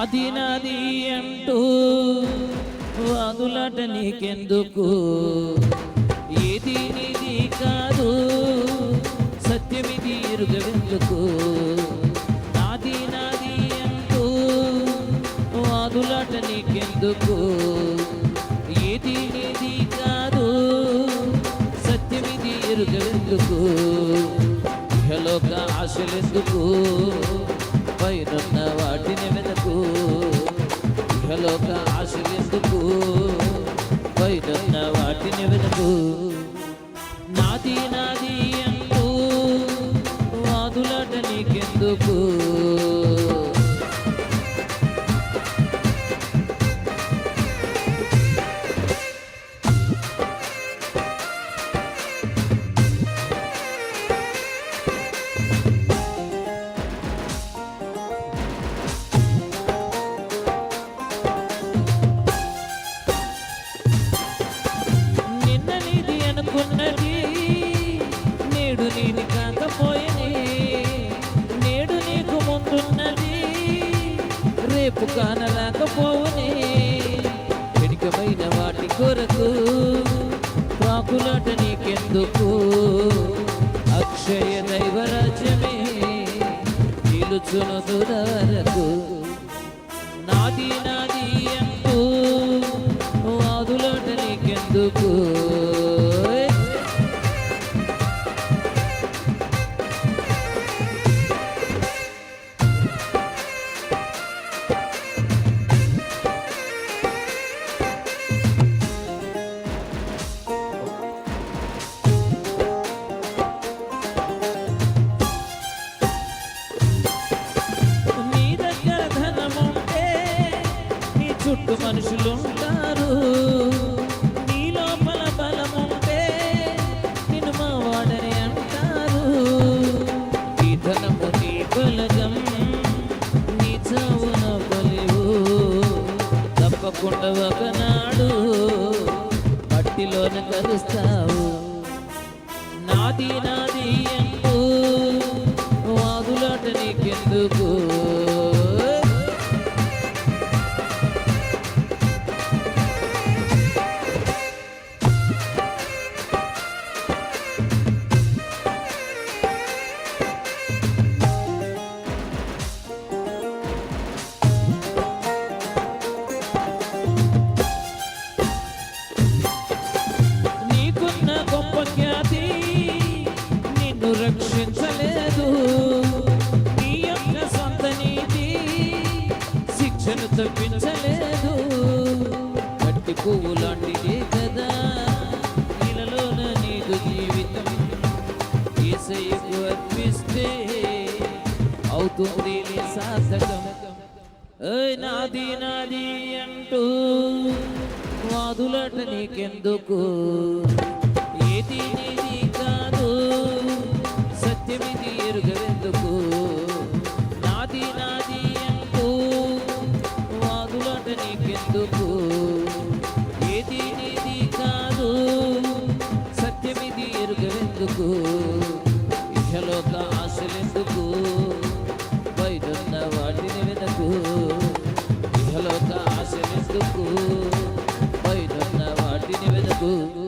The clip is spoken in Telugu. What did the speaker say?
నాది నాది అంటూ వాదులాట నీకెందుకు? ఏది నీది కాదు సత్యమిది ఎరుగవెందుకు నాది నాది అంటూ వాదులాట నీకెందుకు? ఏది నీది కాదు సత్యమిది ఎరుగవెందుకు ఇహలోక ఆశలెందుకు? పైనున్న వాటిని లోక ఇహలోక ఆశలెందుకు? పైనున్న వాటిని వెదకు నాది నాది అంటూ వాదులాట నీకెందుకు? తప్పు కానలేకపోవనే వెనుకమైన వాటి కొరకు ప్రాకులాట నీకెందుకు? అక్షయ దైవరాజ్యమే నిలుచును దురవరకు నాది నాది మనుషులుంటారు నీ లోపల బలముంటే నిన్ను మా వాడని అంటారు. నీ ధనము నీ బలగం నీ చావున బలివు తప్పకుండా ఒకనాడు మట్టిలోన కలుస్తావు నాది నాది అంటూ వాదులాట నీకెందుకు? శిక్షను తప్పించలేదు గట్టి పువ్వు లాంటిదే కదా. నీలలోన నీకు జీవితం. ఏసయ్యకు అర్పిస్తే అవుతుంది నీ సార్థకం. నాది నాది అంటూ వాదులట నీకెందుకు? నీకెందుకు? ఏది నీది కాదు. సత్యమిది ఎరుగవెందుకు ఇహలోక ఆశలెందుకు? బయటన్న వాటిని వెనకు ఇహలోక ఆశలెందుకు? బయటన్న వాటిని వెనకు